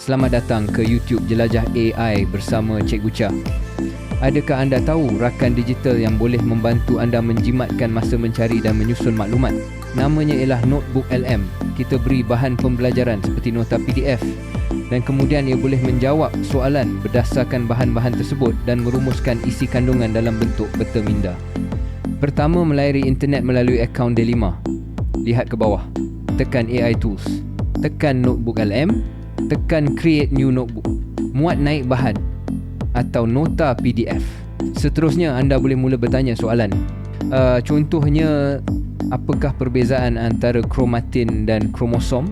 Selamat datang ke YouTube Jelajah AI bersama Cikgu Cha. Adakah anda tahu rakan digital yang boleh membantu anda menjimatkan masa mencari dan menyusun maklumat? Namanya ialah Notebook LM. Kita beri bahan pembelajaran seperti nota PDF dan kemudian ia boleh menjawab soalan berdasarkan bahan-bahan tersebut dan merumuskan isi kandungan dalam bentuk peta minda. Pertama melayari internet melalui akaun Delima. Lihat ke bawah. Tekan AI Tools. Tekan Notebook LM. Tekan Create New Notebook. Muat naik bahan atau nota PDF. Seterusnya anda boleh mula bertanya soalan. Uh, contohnya apakah perbezaan antara kromatin dan kromosom?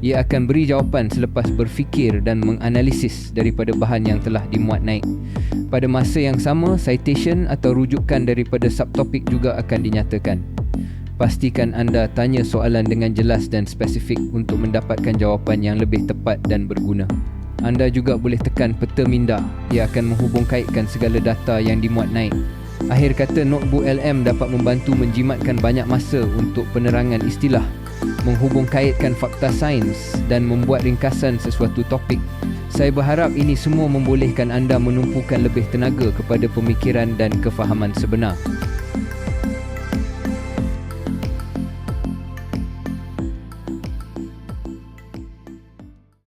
Ia akan beri jawapan selepas berfikir dan menganalisis daripada bahan yang telah dimuat naik. Pada masa yang sama, citation atau rujukan daripada subtopik juga akan dinyatakan. Pastikan anda tanya soalan dengan jelas dan spesifik untuk mendapatkan jawapan yang lebih tepat dan berguna anda juga boleh tekan peta minda. Ia akan menghubungkaitkan segala data yang dimuat naik. Akhir kata, notebook LM dapat membantu menjimatkan banyak masa untuk penerangan istilah, menghubungkaitkan fakta sains dan membuat ringkasan sesuatu topik. Saya berharap ini semua membolehkan anda menumpukan lebih tenaga kepada pemikiran dan kefahaman sebenar.